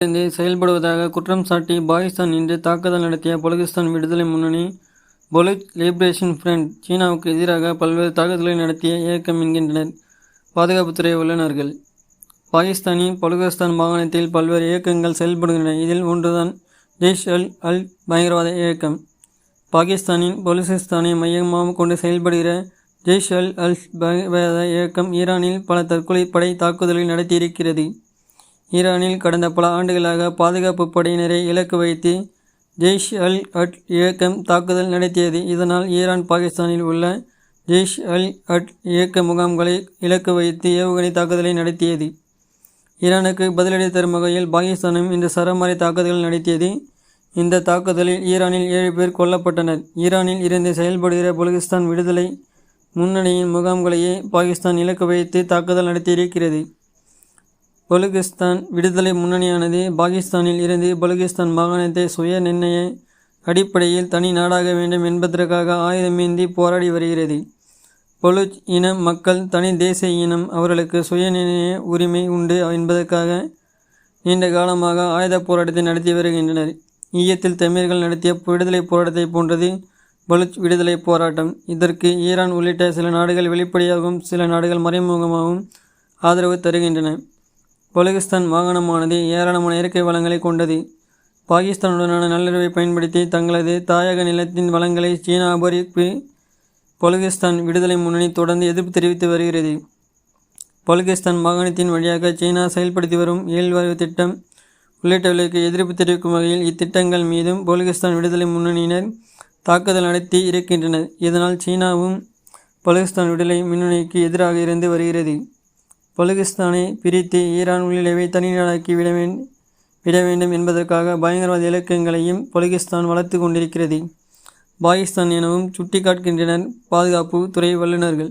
இருந்து செயல்படுவதாக குற்றம் சாட்டி பாகிஸ்தான் இன்று தாக்குதல் நடத்திய பலுகிஸ்தான் விடுதலை முன்னணி பலூச் லிபரேஷன் ஃப்ரண்ட் சீனாவுக்கு எதிராக பல்வேறு தாக்குதல்களை நடத்திய இயக்கம் என்கின்றனர். பாதுகாப்புத்துறை உள்ளனர்கள் பாகிஸ்தானின் பலுகிஸ்தான் மாகாணத்தில் பல்வேறு இயக்கங்கள் செயல்படுகின்றன. இதில் ஒன்றுதான் ஜெய்ஷ் அல் அல் பயங்கரவாத இயக்கம். பாகிஸ்தானின் பலுசிஸ்தானை மையமாக கொண்டு செயல்படுகிற ஜெய்ஷ் அல் அல் பயங்கரவாத இயக்கம் ஈரானில் பல தற்கொலை படை தாக்குதல்களை நடத்தியிருக்கிறது. ஈரானில் கடந்த பல ஆண்டுகளாக பாதுகாப்பு படையினரை இலக்கு வைத்து ஜெய்ஷ் அல் அட் இயக்கம் தாக்குதல் நடத்தியது. இதனால் ஈரான் பாகிஸ்தானில் உள்ள ஜெய்ஷ் அல் அட் இயக்க முகாம்களை இலக்கு வைத்து ஏவுகணை தாக்குதலை நடத்தியது. ஈரானுக்கு பதிலடி தரும் வகையில் பாகிஸ்தானும் இந்த சரமாரி தாக்குதல் நடத்தியது. இந்த தாக்குதலில் ஈரானில் ஏழு பேர் கொல்லப்பட்டனர். ஈரானில் இருந்து செயல்படுகிற பலுகிஸ்தான் விடுதலை முன்னணியின் முகாம்களையே பாகிஸ்தான் இலக்கு வைத்து தாக்குதல் நடத்தியிருக்கிறது. பலுகிஸ்தான் விடுதலை முன்னணியானது பாகிஸ்தானில் இருந்து பலுகிஸ்தான் மாகாணத்தை சுய நிர்ணய அடிப்படையில் தனி நாடாக வேண்டும் என்பதற்காக ஆயுதமேந்தி போராடி வருகிறது. பலுச் இன மக்கள் தனி தேசிய இனம் அவர்களுக்கு சுயநிர்ணய உரிமை உண்டு என்பதற்காக நீண்ட காலமாக ஆயுத போராட்டத்தை நடத்தி வருகின்றனர். ஈயத்தில் தமிழர்கள் நடத்திய விடுதலை போராட்டத்தை போன்றது பலுச் விடுதலை போராட்டம். இதற்கு ஈரான் உள்ளிட்ட சில நாடுகள் வெளிப்படையாகவும் சில நாடுகள் மறைமுகமாகவும் ஆதரவு தருகின்றன. பலுகிஸ்தான் மாகாணமானது ஏராளமான இயற்கை வளங்களை கொண்டது. பாகிஸ்தானுடனான நல்லுறவை பயன்படுத்தி தங்களது தாயக நிலத்தின் வளங்களை சீனா அபரிப்பு பலுகிஸ்தான் விடுதலை முன்னணி தொடர்ந்து எதிர்ப்பு தெரிவித்து வருகிறது. பலுகிஸ்தான் மாகாணத்தின் வழியாக சீனா செயல்படுத்தி வரும் இயல்வாயு திட்டம் உள்ளிட்டவர்களுக்கு எதிர்ப்பு தெரிவிக்கும் வகையில் இத்திட்டங்கள் மீதும் பலுகிஸ்தான் விடுதலை முன்னணியினர் தாக்குதல் நடத்தி இருக்கின்றனர். இதனால் சீனாவும் பலுகிஸ்தான் விடுதலை முன்னணிக்கு எதிராக இருந்து வருகிறது. பலுகிஸ்தானை பிரித்து ஈரான் உள்ளிடவை தனிநாடாக்கி விட விட வேண்டும் என்பதற்காக பயங்கரவாத இலக்கங்களையும் பலுகிஸ்தான் வளர்த்து கொண்டிருக்கிறது. பாகிஸ்தான் எனவும் சுட்டிக்காட்டுகின்றனர் பாதுகாப்பு துறை வல்லுநர்கள்.